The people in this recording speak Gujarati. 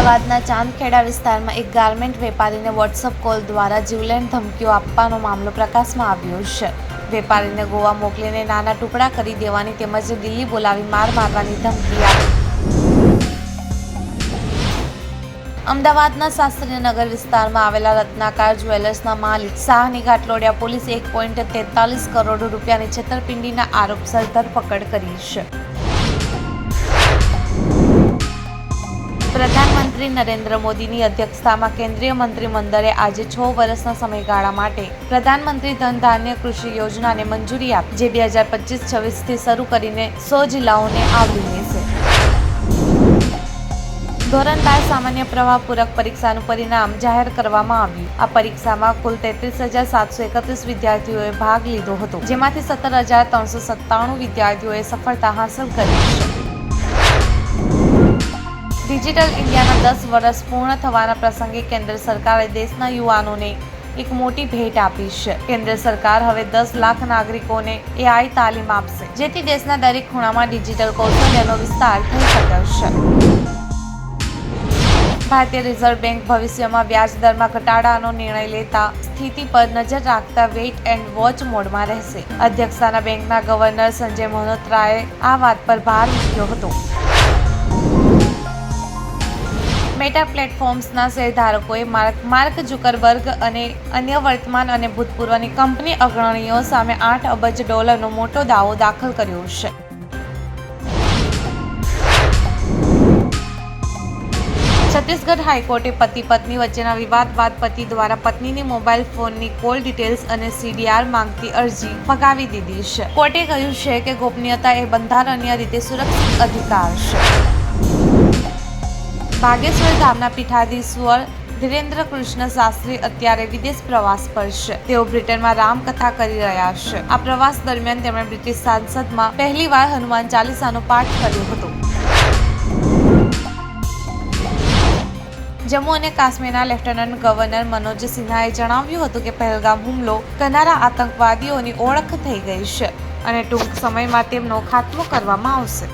અમદાવાદના ચાંદખેડા વિસ્તારમાં એક ગાર્મેન્ટ વેપારીને વોટ્સઅપ કોલ દ્વારા જીવલેણ ધમકીઓ આપવાનો મામલો પ્રકાશમાં આવ્યો છે. વેપારીને ગોવા મોકલીને નાના ટુકડા કરી દેવાની તેમજ દિલ્હી બોલાવી માર મારવાની ધમકી આપી. અમદાવાદના શાસ્ત્રીનગર વિસ્તારમાં આવેલા રત્નાકાર જ્વેલર્સના માલિક શાહની ઘાટલોડિયા પોલીસે એક પોઈન્ટ તેતાલીસ કરોડ રૂપિયાની છેતરપિંડીના આરોપસર ધરપકડ કરી છે. પ્રધાનમંત્રી નરેન્દ્ર મોદીની અધ્યક્ષતામાં કેન્દ્રીય મંત્રીમંડળે આજે છ વર્ષના સમયગાળા માટે પ્રધાનમંત્રી ધન ધાન્ય કૃષિ યોજનાને મંજૂરી આપી, જે બે હજાર પચીસ છવ્વીસથી શરૂ કરીને સો જિલ્લાઓને આવરી લેશે. ધોરણ બાર સામાન્ય પ્રવાહ પૂરક પરીક્ષાનું પરિણામ જાહેર કરવામાં આવ્યું. આ પરીક્ષામાં કુલ તેત્રીસ હજાર સાતસો એકત્રીસ વિદ્યાર્થીઓએ ભાગ લીધો હતો, જેમાંથી સત્તર હજાર ત્રણસો સત્તાણું વિદ્યાર્થીઓએ સફળતા હાંસલ કરી છે. ડિજિટલ ઇન્ડિયાના દસ વર્ષ પૂર્ણ થવાના પ્રસંગે કેન્દ્ર સરકારે દેશના યુવાનોને એક મોટી ભેટ આપી છે. કેન્દ્ર સરકાર હવે દસ લાખ નાગરિકોને એઆઈ તાલીમ આપશે, જેથી દેશના દરેક ખૂણામાં ડિજિટલ કૌશલ્યનો વિસ્તાર થઈ શકશે ભારતીય રિઝર્વ બેંક ભવિષ્યમાં વ્યાજ દરમાં ઘટાડાનો નિર્ણય લેતા સ્થિતિ પર નજર રાખતા વેઇટ એન્ડ વોચ મોડમાં રહેશે. અધ્યક્ષતાના બેંકના ગવર્નર સંજય મલ્હોત્રાએ આ વાત પર ભાર મૂક્યો હતો. મેટા પ્લેટફોર્મ્સના શેરધારકોએ માર્ક માર્ક ઝુકરબર્ગ અને અન્ય વર્તમાન અને ભૂતપૂર્વની કંપની અગ્રણીઓ સામે આઠ અબજ ડોલરનો મોટો દાવો દાખલ કર્યો છે. છત્તીસગઢ હાઈકોર્ટે પતિ પત્ની વચ્ચેના વિવાદ બાદ પતિ દ્વારા પત્નીની મોબાઈલ ફોનની કોલ ડિટેલ્સ અને સીડીઆર માંગતી અરજી ફગાવી દીધી છે. કોર્ટે કહ્યું છે કે ગોપનીયતા એ બંધારણીય રીતે સુરક્ષિત અધિકાર છે. ભાગેશ્વર ધામના પીઠાધીશ્વર ધીરેન્દ્ર કૃષ્ણ શાસ્ત્રી અત્યારે વિદેશ પ્રવાસ પર છે. તેઓ બ્રિટનમાં રામકથા કરી રહ્યા છે. આ પ્રવાસ દરમિયાન તેમણે બ્રિટિશ સાંસદમાં પહેલીવાર હનુમાન ચાલીસાનો પાઠ કર્યો હતો. જમ્મુ અને કાશ્મીરના લેફ્ટનન્ટ ગવર્નર મનોજ સિન્હાએ જણાવ્યું હતું કે પહેલગામ હુમલો કરનારા આતંકવાદીઓની ઓળખ થઈ ગઈ છે અને ટૂંક સમયમાં તેમનો ખાત્મો કરવામાં આવશે.